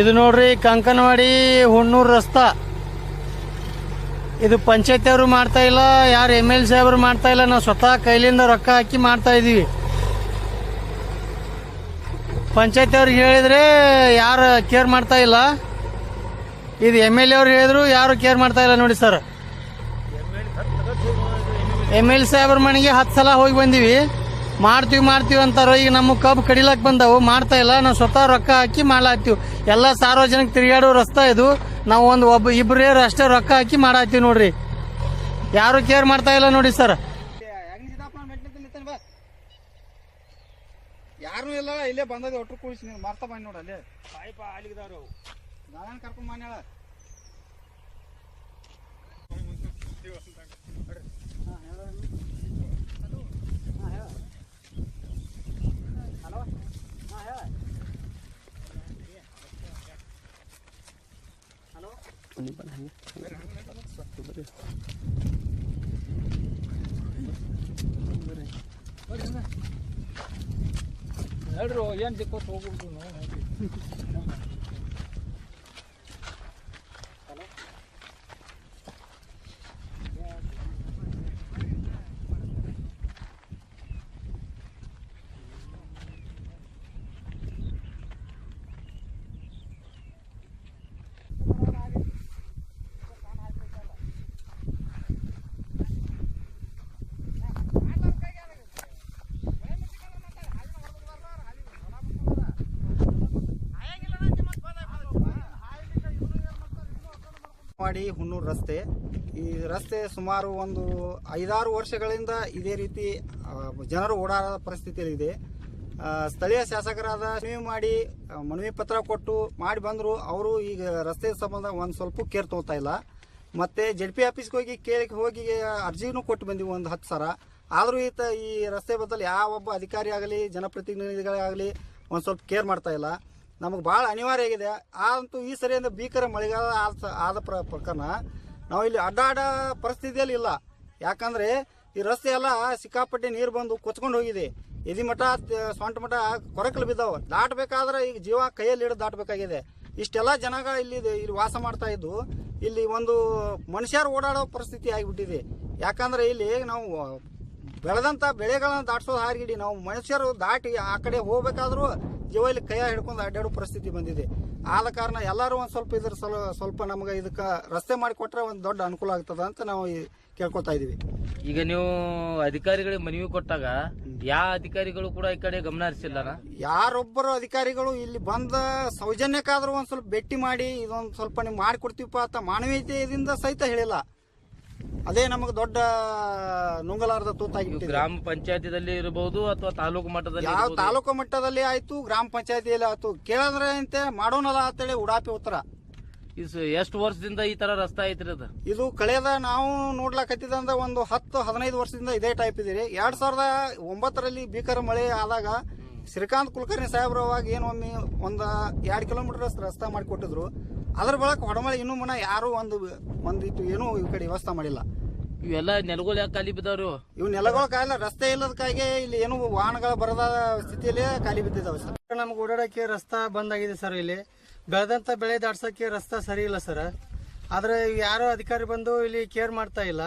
ಇದು ನೋಡ್ರಿ ಕಂಕನವಾಡಿ ಹುಣ್ಣೂರು ರಸ್ತಾ. ಇದು ಪಂಚಾಯತಿ ಅವರು ಮಾಡ್ತಾ ಇಲ್ಲ, ಯಾರು ಎಂ ಎಲ್ ಸಾಹೇಬ್ರು ಮಾಡ್ತಾ ಇಲ್ಲ, ನಾವು ಸ್ವತಃ ಕೈಲಿಂದ ರೊಕ್ಕ ಹಾಕಿ ಮಾಡ್ತಾ ಇದೀವಿ. ಪಂಚಾಯತಿ ಅವ್ರಿಗೆ ಹೇಳಿದ್ರೆ ಯಾರು ಕೇರ್ ಮಾಡ್ತಾ ಇಲ್ಲ. ಇದು ಎಂ ಎಲ್ ಎ ಅವ್ರು ಹೇಳಿದ್ರು, ಯಾರು ಕೇರ್ ಮಾಡ್ತಾ ಇಲ್ಲ ನೋಡಿ ಸರ್. ಎಂ ಎಲ್ ಸಾಹೇಬ್ರ ಮನೆಗೆ ಹತ್ತು ಸಲ ಹೋಗಿ ಬಂದೀವಿ. ಮಾಡ್ತೀವಿ ಮಾಡ್ತೀವಿ ಅಂತಾರೋ ಈಗ ನಮ್ಮ ಕಬ್ಬು ಕಡಿಲಕ್ ಬಂದವು ಮಾಡ್ತಾ ಇಲ್ಲ ನಾವು ಸ್ವತಃ ರೊಕ್ಕ ಹಾಕಿ ಮಾಡ್ಲಾತ್ತೀವಿ ಎಲ್ಲ ಸಾರ್ವಜನಿಕ ತಿರುಗಾಡೋ ರಸ್ತೆ ಇದು. ನಾವು ಒಂದು ಒಬ್ಬ ಇಬ್ಬರೇ ಅಷ್ಟೇ ರೊಕ್ಕ ಹಾಕಿ ಮಾಡಾತ್ತೀವಿ ನೋಡ್ರಿ. ಯಾರು ಕೇರ್ ಮಾಡ್ತಾ ಇಲ್ಲ ನೋಡಿ ಸರ್. ಯಾರು ಇಲ್ಲ ಇಲ್ಲೇ ಬಂದದ ಒಟ್ಟು ಕೂಡಿಸಿ ನೀನು ಮಾರ್ತಾ ಬನ್ನಿ ನೋಡಿ ಅಲ್ಲೇ. ಪಾಯಿಪ ಅಲ್ಲಿಗಿದಾರು ನಾನು ಕರ್ಕೊಂಡ್ ಬಂದ್ ಹೇಳ ಹೇಳ್ರಿ ಏನ್ ದಿಕ್ಕೋತ್ ಹೋಗ್ಬಿಡ್ತು ಮಾಡಿ ಹುಣ್ಣೂರು ರಸ್ತೆ. ಈ ರಸ್ತೆ ಸುಮಾರು ಒಂದು ಐದಾರು ವರ್ಷಗಳಿಂದ ಇದೇ ರೀತಿ ಜನರು ಓಡಾಡದ ಪರಿಸ್ಥಿತಿಯಲ್ಲಿದೆ. ಸ್ಥಳೀಯ ಶಾಸಕರಾದ ಮನವಿ ಮಾಡಿ ಮನವಿ ಪತ್ರ ಕೊಟ್ಟು ಮಾಡಿ ಬಂದರು. ಅವರು ಈಗ ರಸ್ತೆ ಸಂಬಂಧ ಒಂದು ಸ್ವಲ್ಪ ಕೇರ್ ತಗೋತಾ ಇಲ್ಲ. ಮತ್ತೆ ಜೆಡ್ ಪಿ ಆಫೀಸ್ಗೆ ಹೋಗಿ ಕೇಳಿ ಹೋಗಿ ಅರ್ಜಿನೂ ಕೊಟ್ಟು ಬಂದಿವಿ ಒಂದು ಹತ್ತು ಸಾವಿರ ಆದರೂ ಈತ ಈ ರಸ್ತೆ ಬದಲು ಯಾವೊಬ್ಬ ಅಧಿಕಾರಿ ಆಗಲಿ ಜನಪ್ರತಿನಿಧಿಗಳಾಗಲಿ ಒಂದು ಸ್ವಲ್ಪ ಕೇರ್ ಮಾಡ್ತಾ ಇಲ್ಲ. ನಮಗೆ ಭಾಳ ಅನಿವಾರ್ಯ ಆಗಿದೆ. ಆದಂತೂ ಈ ಸರಿಯಿಂದ ಭೀಕರ ಮಳೆಗಾಲ ಆದ ಆದ ಪ್ರ, ಪ್ರಕರಣ ನಾವು ಇಲ್ಲಿ ಅಡ್ಡಾಡ ಪರಿಸ್ಥಿತಿಯಲ್ಲಿ ಇಲ್ಲ. ಯಾಕಂದರೆ ಈ ರಸ್ತೆ ಎಲ್ಲ ಸಿಕ್ಕಾಪಟ್ಟೆ ನೀರು ಬಂದು ಕೊಚ್ಕೊಂಡು ಹೋಗಿದೆ. ಎದಿ ಮಠ ಸೊಂಟ ಮಠ ಕೊರಕಲು ಬಿದ್ದಾವೆ. ದಾಟಬೇಕಾದ್ರೆ ಈಗ ಜೀವ ಕೈಯಲ್ಲಿ ಹಿಡಿದು ದಾಟಬೇಕಾಗಿದೆ. ಇಷ್ಟೆಲ್ಲ ಜನಗಳು ಇಲ್ಲಿ ಇಲ್ಲಿ ವಾಸ ಮಾಡ್ತಾ ಇದ್ದು ಇಲ್ಲಿ ಒಂದು ಮನುಷ್ಯರು ಓಡಾಡೋ ಪರಿಸ್ಥಿತಿ ಆಗಿಬಿಟ್ಟಿದೆ. ಯಾಕಂದರೆ ಇಲ್ಲಿ ನಾವು ಬೆಳೆದಂಥ ಬೆಳೆಗಳನ್ನು ದಾಟಿಸೋದು ಹಾರಿಗಿಡಿ ನಾವು ಮನುಷ್ಯರು ದಾಟಿ ಆ ಕಡೆ ಹೋಗ್ಬೇಕಾದ್ರೂ ಜೀವ ಇಲ್ಲಿ ಕೈಯ ಹಿಡ್ಕೊಂಡು ಅಡ್ಡಾಡೋ ಪರಿಸ್ಥಿತಿ ಬಂದಿದೆ. ಆದ ಕಾರಣ ಎಲ್ಲರೂ ಒಂದು ಸ್ವಲ್ಪ ಇದ್ರ ಸಲ ಸ್ವಲ್ಪ ನಮ್ಗೆ ಇದಕ್ಕೆ ರಸ್ತೆ ಮಾಡಿಕೊಟ್ರೆ ಒಂದು ದೊಡ್ಡ ಅನುಕೂಲ ಆಗ್ತದ ಅಂತ ನಾವು ಕೇಳ್ಕೊತಾ ಇದೀವಿ. ಈಗ ನೀವು ಅಧಿಕಾರಿಗಳಿಗೆ ಮನವಿ ಕೊಟ್ಟಾಗ ಯಾವ ಅಧಿಕಾರಿಗಳು ಕೂಡ ಈ ಕಡೆ ಗಮನ ಹರಿಸಿಲ್ಲ ಯಾರೊಬ್ಬರು ಅಧಿಕಾರಿಗಳು ಇಲ್ಲಿ ಬಂದ ಸೌಜನ್ಯಕ್ಕಾದ್ರೂ ಒಂದು ಸ್ವಲ್ಪ ಭೇಟಿ ಮಾಡಿ ಇದೊಂದು ಸ್ವಲ್ಪ ನೀವು ಮಾಡಿಕೊಡ್ತೀವಪ್ಪ ಅಂತ ಮಾನವೀಯತೆಯಿಂದ ಸಹಿತ ಹೇಳಿಲ್ಲ. ಅದೇ ನಮಗೆ ದೊಡ್ಡ ನುಂಗಲಾರದ ತೂತಾಗಿತ್ತು ಗ್ರಾಮ ಪಂಚಾಯತಿದಲ್ಲಿ ಇರಬಹುದು ಅಥವಾ ತಾಲೂಕು ಮಟ್ಟದಲ್ಲಿ ಯಾವ ಇರ್ಬೋದು. ತಾಲೂಕು ಮಟ್ಟದಲ್ಲಿ ಆಯ್ತು ಗ್ರಾಮ ಪಂಚಾಯತಿಯಲ್ಲಿ ಆಯ್ತು. ಕೇಳಿದ್ರೆ ಅಂತೆ ಮಾಡೋಣಲ್ಲ ಅಂತೇಳಿ ಉಡಾಪಿ ಉತ್ತರ. ಇಸ್ ಎಷ್ಟು ವರ್ಷದಿಂದ ಈ ತರ ರಸ್ತೆ ಐತ್ರಿ ಅದು? ಇದು ಕಳೆದ ನಾವು ನೋಡ್ಲಾಕತ್ತಿದಂದ ಒಂದು ಹತ್ತು ಹದಿನೈದು ವರ್ಷದಿಂದ ಇದೇ ಟೈಪ್ ಇದೆ ರೀ ಎರಡ್ ಸಾವಿರದ ಒಂಬತ್ತರಲ್ಲಿ ಭೀಕರ ಮಳೆ ಆದಾಗ ಶ್ರೀಕಾಂತ್ ಕುಲಕರ್ಣಿ ಸಾಹೇಬ್ರು ಅವಾಗ ಏನು ಒಮ್ಮೆ ಒಂದು ಎರಡು ಕಿಲೋಮೀಟರ್ ರಸ್ತೆ ಮಾಡಿಕೊಟ್ಟಿದ್ರು. ಅದ್ರ ಬಳಕ ಹೊಡಮಳೆ ಇನ್ನೂ ಮುನ್ನ ಯಾರು ಒಂದು ಒಂದಿಟ್ಟು ಏನೂ ಈ ಕಡೆ ವ್ಯವಸ್ಥೆ ಮಾಡಿಲ್ಲ. ಇವೆಲ್ಲ ನೆಲಗಳು ಯಾಕೆ ಖಾಲಿ ಬಿದ್ದಾವ್ರು? ಇವು ನೆಲಗಳು ಕಾಯಿಲ್ಲ ರಸ್ತೆ ಇಲ್ಲದಕ್ಕಾಗಿ ಇಲ್ಲಿ ಏನು ವಾಹನಗಳು ಬರದ ಸ್ಥಿತಿಯಲ್ಲಿ ಖಾಲಿ ಬಿದ್ದಿದ್ದಾವೆ ಸರ್. ನಮ್ಗೆ ಓಡಾಡಕ್ಕೆ ರಸ್ತಾ ಬಂದಾಗಿದೆ ಸರ್ ಇಲ್ಲಿ. ಬೆಳೆದಂತ ಬೆಳೆ ದಾಟ್ಸಕ್ಕೆ ರಸ್ತಾ ಸರಿ ಇಲ್ಲ ಸರ್. ಆದ್ರೆ ಯಾರೋ ಅಧಿಕಾರಿ ಬಂದು ಇಲ್ಲಿ ಕೇರ್ ಮಾಡ್ತಾ ಇಲ್ಲ.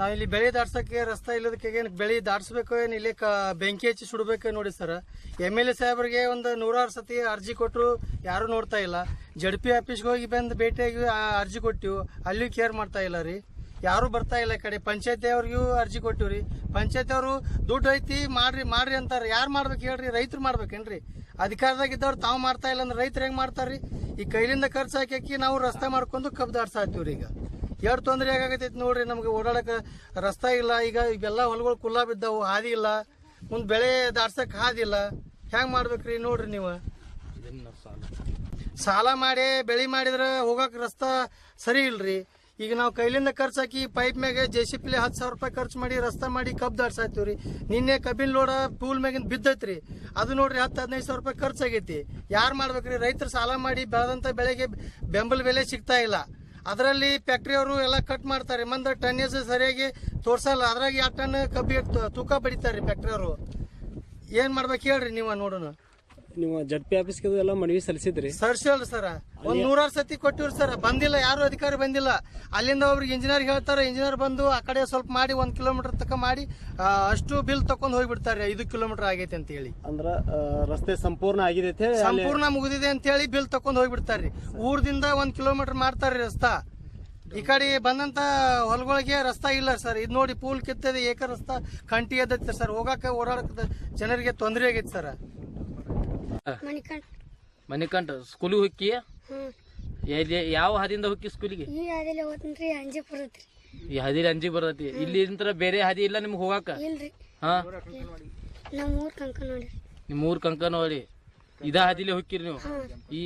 ನಾವು ಇಲ್ಲಿ ಬೆಳೆ ದಾಡ್ಸೋಕೆ ರಸ್ತೆ ಇಲ್ಲದಕ್ಕೆ ಏನು ಬೆಳೆ ದಾಟ್ಸ್ಬೇಕು ಏನು ಇಲ್ಲಿ ಕ ಬೆಂಕಿ ಹಚ್ಚಿ ಸುಡಬೇಕು ನೋಡಿ ಸರ್? ಎಂ ಎಲ್ ಎ ಸಾಹೇಬ್ರಿಗೆ ಒಂದು ನೂರಾರು ಸತಿ ಅರ್ಜಿ ಕೊಟ್ಟರು ಯಾರು ನೋಡ್ತಾ ಇಲ್ಲ. ಜಡ್ ಪಿ ಆಫೀಸ್ಗೆ ಹೋಗಿ ಬಂದು ಭೇಟಿಯಾಗಿ ಅರ್ಜಿ ಕೊಟ್ಟಿವು. ಅಲ್ಲಿ ಕೇರ್ ಮಾಡ್ತಾ ಇಲ್ಲ ರೀ. ಯಾರು ಬರ್ತಾ ಇಲ್ಲ ಈ ಕಡೆ. ಪಂಚಾಯತಿ ಅವ್ರಿಗೂ ಅರ್ಜಿ ಕೊಟ್ಟಿವ್ರಿ ಪಂಚಾಯತಿ ಅವರು ದುಡ್ಡು ಐತಿ ಮಾಡ್ರಿ ಮಾಡ್ರಿ ಅಂತಾರೆ. ಯಾರು ಮಾಡ್ಬೇಕು ಹೇಳ್ರಿ, ರೈತರು ಮಾಡ್ಬೇಕೇನ್ರಿ ಅಧಿಕಾರದಾಗ ಇದ್ದವ್ರು ತಾವು ಮಾಡ್ತಾ ಇಲ್ಲ ಅಂದ್ರೆ ರೈತರು ಹೆಂಗ್ ಮಾಡ್ತಾರ್ರಿ? ಈ ಕೈಲಿಂದ ಖರ್ಚು ಹಾಕಿ ನಾವು ರಸ್ತೆ ಮಾಡ್ಕೊಂಡು ಕಬ್ಬು ದಾಡ್ಸಾತೀವ್ರಿ ಈಗ. ಎರಡು ತೊಂದರೆ ಆಗಾಕತ್ತೈತಿ ನೋಡ್ರಿ, ನಮ್ಗೆ ಓಡಾಡಕ್ಕೆ ರಸ್ತೆ ಇಲ್ಲ. ಈಗ ಇವೆಲ್ಲ ಹೊಲಗಳು ಕುಲ್ಲ ಬಿದ್ದವು, ಹಾದಿ ಇಲ್ಲ. ಮುಂದೆ ಬೆಳೆ ದಾಡ್ಸಕ್ ಹಾದಿಲ್ಲ ಹೆಂಗ್ ಮಾಡ್ಬೇಕ್ರಿ ನೋಡ್ರಿ ನೀವು? ಸಾಲ ಮಾಡಿ, ಬೆಳಿ ಮಾಡಿದ್ರೆ ಹೋಗಕ್ಕೆ ರಸ್ತೆ ಸರಿ ಇಲ್ರಿ. ಈಗ ನಾವು ಕೈಲಿಂದ ಖರ್ಚು ಹಾಕಿ ಪೈಪ್ ಮ್ಯಾಗೆ ಜೆ ಸಿ ಪಿಲಿ ಹತ್ತು ಸಾವಿರ ರೂಪಾಯಿ ಖರ್ಚು ಮಾಡಿ ರಸ್ತೆ ಮಾಡಿ ಕಬ್ಬು ರೀ. ನಿನ್ನೆ ಕಬ್ಬಿನ ಲೋಡ ಪೂಲ್ ಮ್ಯಾಗಿಂದ ಬಿದ್ದೈತ್ರಿ. ಅದು ನೋಡ್ರಿ ಹತ್ತು ಹದಿನೈದು ಸಾವಿರ ರೂಪಾಯಿ ಖರ್ಚಾಗೈತಿ ಯಾರು ಮಾಡ್ಬೇಕ್ರಿ? ರೈತರು ಸಾಲ ಮಾಡಿ ಬೆಳೆದಂಥ ಬೆಳೆಗೆ ಬೆಂಬಲ ಬೆಲೆ ಸಿಗ್ತಾ ಇಲ್ಲ. ಅದರಲ್ಲಿ ಫ್ಯಾಕ್ಟ್ರಿಯವರು ಎಲ್ಲ ಕಟ್ ಮಾಡ್ತಾರೆ. ಮಂದ ಟನ್ನೇಜ್ ಸರಿಯಾಗಿ ತೋರ್ಸಲ್ಲ. ಅದ್ರಾಗ ಎರಡು ಟನ್ ಕಬ್ಬಿ ತೂಕ ಬಡಿತಾರೆ ಫ್ಯಾಕ್ಟ್ರಿಯವರು ಏನು ಮಾಡ್ಬೇಕು ಹೇಳ್ರಿ ನೀವು ನೋಡೋಣ ನೀವು ಜಡ್ ಪಿ ಆಫೀಸ್ಗೆ ಎಲ್ಲ ಮನವಿ ಸಲ್ಲಿಸಿದ್ರಿ? ಸರ್ಸಲ್ ಸರ್. ಒಂದ್ ನೂರಾರು ಸತಿ ಕೊಟ್ಟಿವ್ರಿ ಸರ್. ಬಂದಿಲ್ಲ ಯಾರು ಅಧಿಕಾರಿ ಬಂದಿಲ್ಲ. ಅಲ್ಲಿಂದ ಒಬ್ರಿಗೆ ಇಂಜಿನಿಯರ್ ಹೇಳ್ತಾರೆ ಇಂಜಿನಿಯರ್ ಬಂದು ಆ ಕಡೆ ಸ್ವಲ್ಪ ಮಾಡಿ ಒಂದ್ ಕಿಲೋಮೀಟರ್ ತಕ ಮಾಡಿ ಅಷ್ಟು ಬಿಲ್ ತಕೊಂಡ್ ಹೋಗ್ಬಿಡ್ತಾರೆ. ಐದು ಕಿಲೋಮೀಟರ್ ಆಗೈತೆ ಅಂತ ಹೇಳಿ. ಅಂದ್ರ ರಸ್ತೆ ಸಂಪೂರ್ಣ ಆಗಿದೆ ಅಂತ ಹೇಳಿ ಸಂಪೂರ್ಣ ಮುಗಿದಿದೆ ಅಂತ ಹೇಳಿ ಬಿಲ್ ತಕೊಂಡ್ ಹೋಗ್ಬಿಡ್ತಾರ್ರಿ ಊರ್ದಿಂದ ಒಂದ್ ಕಿಲೋಮೀಟರ್ ಮಾಡ್ತಾರ್ರಿ ರಸ್ತಾ. ಈ ಕಡೆ ಬಂದಂತ ಹೊಲಗಳಿಗೆ ರಸ್ತಾ ಇಲ್ಲ ಸರ್. ಇದು ನೋಡಿ ಪೂಲ್ ಕಿತ್ತದೆ ಏಕ ರಸ್ತಾ ಕಂಟಿ ಎದ್ದೈತೆ ಸರ್. ಹೋಗಾಕ ಓಡಾಡಕ ಜನರಿಗೆ ತೊಂದರೆ ಆಗೈತೆ ಸರ್. ಮಣಿಕಂಠ. ಮನಿಕಂಠ ಸ್ಕೂಲಿಗೆ ಹೊಕ್ಕಿ ಎಲ್ಲಿ ಯಾವ ಹಾದಿಯಿಂದ ಹೊಕ್ಕಿ ಸ್ಕೂಲಿಗೆ ಈ ಹಾದಿಲಿ ಹೋತನ್ರಿ ಅಂಜಿ ಬರತ್ರಿ ಈ ಹಾದಿಲಿ ಅಂಜಿ ಬರತ್ತಿ ಇಲ್ಲಿ ಬೇರೆ ಹಾದಿ ಇಲ್ಲ ನಿಮ್ಗೆ ಹೋಗಾಕ? ಇಲ್ರಿ. ಹಾ. ನಮ್ಮ ಊರ್ ಕಂಕ ನೋಡ್ರಿ ನಿಮ್ಮ ಊರ್ ಕಂಕನವಾಡಿ. ಇದ ಹಾದಿಲಿ ಹೊಕ್ಕಿರಿ ನೀವು? ಈ